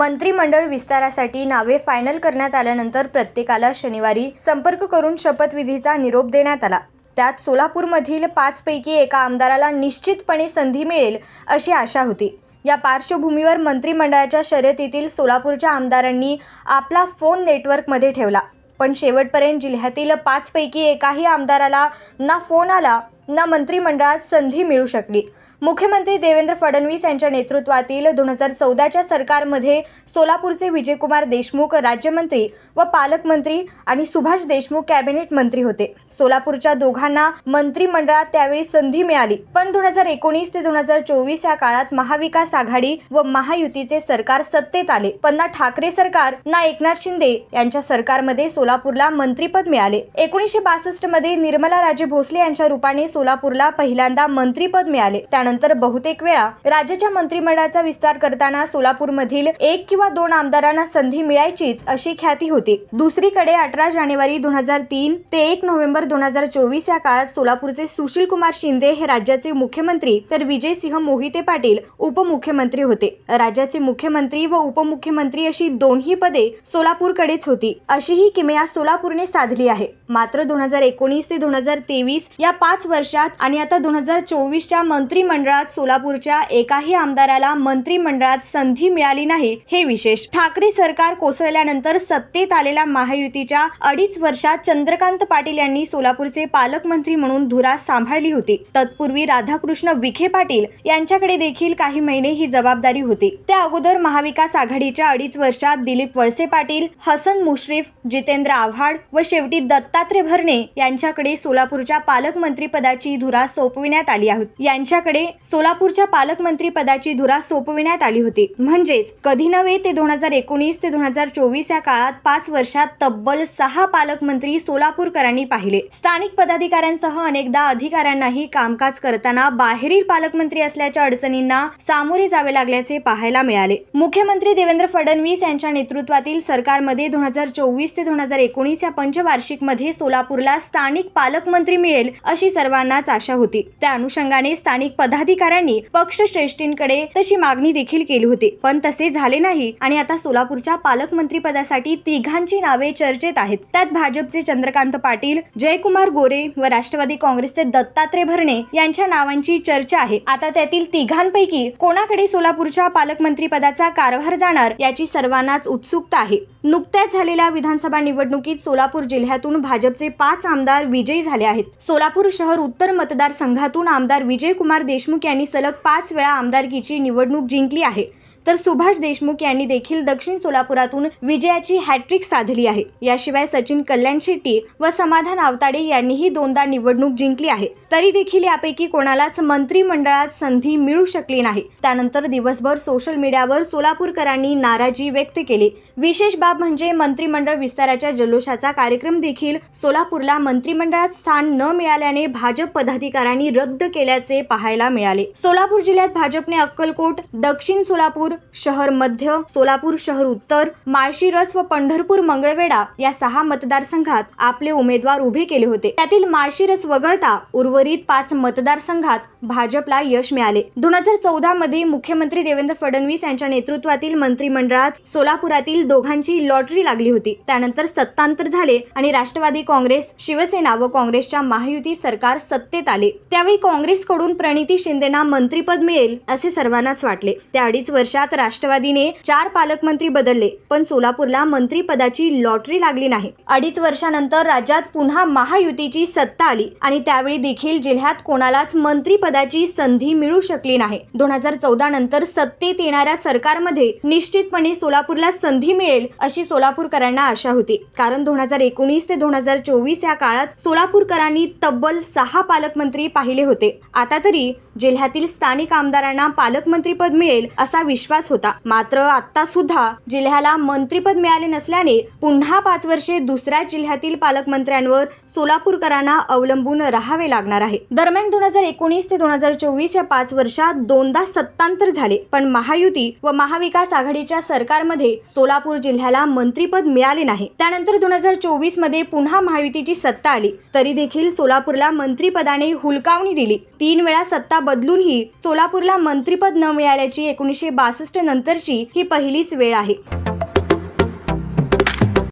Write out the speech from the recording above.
मंत्रिमंडळ विस्तारासाठी नावे फायनल करण्यात आल्यानंतर प्रत्येकाला शनिवारी संपर्क करून शपथविधीचा निरोप देण्यात आला. त्यात सोलापूरमधील पाचपैकी एका आमदाराला निश्चितपणे संधी मिळेल अशी आशा होती. या पार्श्वभूमीवर मंत्रिमंडळाच्या शर्यतीतील सोलापूरच्या आमदारांनी आपला फोन नेटवर्कमध्ये ठेवला. पण शेवटपर्यंत जिल्ह्यातील पाचपैकी एकाही आमदाराला ना फोन आला ना मंत्रिमंडळात संधी मिळू शकली. मुख्यमंत्री देवेंद्र फडणवीस यांच्या नेतृत्वातील दोन हजार चौदाच्या सरकारमध्ये सोलापूरचे विजयकुमार देशमुख राज्यमंत्री व पालकमंत्री आणि सुभाष देशमुख कॅबिनेट मंत्री होते. सोलापूरच्या दोघांना मंत्रिमंडळात त्यावेळी संधी मिळाली. पण दोन हजार एकोणीस ते दोन हजार चोवीस या काळात महाविकास आघाडी व महायुतीचे सरकार सत्तेत आले. पण ना ठाकरे सरकार ना एकनाथ शिंदे यांच्या सरकारमध्ये सोलापूरला मंत्रीपद मिळाले. एकोणीसशे बासष्टमध्ये निर्मला राजे भोसले यांच्या रूपाने सोलापूरला पहिल्यांदा मंत्रीपद मिळाले. त्यानंतर बहुतेक वेळा राज्याच्या मंत्रिमंडळाचा विस्तार करताना सोलापूरमधील एक किंवा दोन आमदारांना संधी मिळायचीच अशी ख्याती होती. दुसरीकडे अठरा जानेवारी दोन हजार तीन ते एक नोव्हेंबर दोन हजार चोवीस या काळात सोलापूरचे सुशील कुमार शिंदे हे राज्याचे मुख्यमंत्री तर विजयसिंह मोहिते पाटील उपमुख्यमंत्री होते. राज्याचे मुख्यमंत्री व उपमुख्यमंत्री अशी दोन्ही पदे सोलापूरकडेच होती. अशी ही किमया सोलापूरने साधली आहे. मात्र दोन हजार एकोणीस ते दोन हजार तेवीस या पाच वर्ष वर्षात आणि आता दोन हजार चोवीसच्या मंत्रिमंडळात सोलापूरच्या एकाही आमदाराला मंत्रिमंडळात संधी मिळाली नाही हे विशेष. ठाकरे सरकार कोसळल्यानंतर सत्तेत आलेल्या महायुतीच्या अडीच वर्षात चंद्रकांत पाटील यांनी सोलापूरचे पालकमंत्री म्हणून धुरा सांभाळली होती. तत्पूर्वी राधाकृष्ण विखे पाटील यांच्याकडे देखील काही महिने ही जबाबदारी होती. त्या अगोदर महाविकास आघाडीच्या अडीच वर्षात दिलीप वळसे पाटील हसन मुश्रीफ जितेंद्र आव्हाड व शेवटी दत्तात्रय भरणे यांच्याकडे सोलापूरच्या पालकमंत्री पदाची धुरा सोपविण्यात आली आहे. यांच्याकडे सोलापूरच्या पालकमंत्री पदाची धुरा सोपविण्यात आली होती. म्हणजेच कधी नव्हे ते दोन हजार एकोणीस ते दोन हजार चोवीस या काळात पाच वर्षात तब्बल सहा पालकमंत्री सोलापूरकरांनी पाहिले. स्थानिक पदाधिकाऱ्यांसह अनेकदा अधिकाऱ्यांनाही कामकाज करताना बाहेरील पालकमंत्री असल्याच्या अडचणींना सामोरे जावे लागल्याचे पाहायला मिळाले. मुख्यमंत्री देवेंद्र फडणवीस यांच्या नेतृत्वातील सरकारमध्ये दोन हजार चोवीस ते दोन हजार एकोणीस या पंचवार्षिकमध्ये सोलापूरला स्थानिक पालकमंत्री मिळेल अशी सर्वांनाच आशा होती. त्या अनुषंगाने स्थानिक पदाधिकाऱ्यांनी पक्षश्रेष्ठींकडे तशी मागणी देखील केली होती. पण तसे झाले नाही आणि आता सोलापूरच्या पालकमंत्री पदासाठी तिघांची नावे चर्चेत आहेत. त्यात भाजपचे चंद्रकांत पाटील जयकुमार गोरे व राष्ट्रवादी काँग्रेसचे दत्तात्रय भरणे यांच्या नावांची चर्चा आहे. आता त्यातील तिघांपैकी कोणाकडे सोलापूरच्या पालकमंत्री पदाचा कारभार जाणार याची सर्वांनाच उत्सुकता आहे. नुकत्याच झालेल्या विधानसभा निवडणुकीत सोलापूर जिल्ह्यातून भाजपचे पाच आमदार विजयी झाले आहेत. सोलापूर शहर उत्तर मतदारसंघातून आमदार विजयकुमार देशमुख यांनी सलग पाच वेळा आमदारकीची निवडणूक जिंकली आहे. तर सुभाष देशमुख यांनी देखील दक्षिण सोलापुरातून विजयाची हॅट्रिक साधली आहे. याशिवाय सचिन कल्याण शेट्टी व समाधान आवताडे यांनीही दोनदा निवडणूक जिंकली आहे. तरी देखील यापैकी कोणालाच मंत्रिमंडळात संधी मिळू शकली नाही. त्यानंतर दिवसभर सोशल मीडियावर सोलापूरकरांनी नाराजी व्यक्त केली. विशेष बाब म्हणजे मंत्रिमंडळ विस्ताराच्या जल्लोषाचा कार्यक्रम देखील सोलापूरला मंत्रिमंडळात स्थान न मिळाल्याने भाजप पदाधिकाऱ्यांनी रद्द केल्याचे पाहायला मिळाले. सोलापूर जिल्ह्यात भाजपने अक्कलकोट दक्षिण सोलापूर शहर मध्य सोलापूर शहर उत्तर माळशिरस व पंढरपूर मंगळवेढा या सहा मतदारसंघात आपले उमेदवार उभे केले होते. त्यातील माळशिरस वगळता उर्वरित पाच मतदारसंघात भाजपला यश मिळाले. दोन हजार चौदा मध्ये मुख्यमंत्री देवेंद्र फडणवीस यांच्या नेतृत्वातील मंत्रिमंडळात सोलापुरातील दोघांची लॉटरी लागली होती. त्यानंतर सत्तांतर झाले आणि राष्ट्रवादी काँग्रेस शिवसेना व काँग्रेसच्या महायुती सरकार सत्तेत आले. त्यावेळी काँग्रेसकडून प्रणिती शिंदेना मंत्रीपद मिळेल असे सर्वांनाच वाटले. त्या अडीच वर्षात राष्ट्रवादीने चार पालकमंत्री बदलले पण सोलापूरला मंत्रीपदाची लॉटरी लागली नाही. अडीच वर्षानंतर राज्यात पुन्हा महायुतीची सत्ता आली आणि त्यावेळी देखील जिल्ह्यात कोणालाच मंत्रीपदाची संधी मिळू शकली नाही. दोन हजार चौदा नंतर सत्तेत येणाऱ्या सरकारमध्ये निश्चितपणे सोलापूरला संधी मिळेल अशी सोलापूरकरांना आशा होती. कारण दोन हजार एकोणीस ते दोन हजार चोवीस या काळात सोलापूरकरांनी तब्बल सहा पालकमंत्री पाहिले होते. आता तरी जिल्ह्यातील स्थानिक आमदारांना पालकमंत्रीपद मिळेल असा विश्वास होता. मात्र आता सुद्धा जिल्ह्याला मंत्रीपद मिळाले नसल्याने पुन्हा पाच वर्षे दुसऱ्या जिल्ह्यातील पालकमंत्र्यांवर सोलापूरकरांना अवलंबून राहावे लागणार आहे. दरम्यान दोन हजार एकोणीस ते दोन हजार चोवीस या पाच वर्षात दोनदा सत्तांतर झाले. पण महायुती व महाविकास आघाडीच्या सरकारमध्ये सोलापूर जिल्ह्याला मंत्रीपद मिळाले नाही. त्यानंतर दोन हजार चोवीसमध्ये पुन्हा महायुतीची सत्ता आली. तरी देखील सोलापूरला मंत्रीपदाने हुलकावणी दिली. तीन वेळा सत्ता बदलूनही सोलापूरला मंत्रीपद न मिळाल्याची एकोणीसशे बासष्ट पासष्ट नंतरची ही पहिलीच वेळ आहे.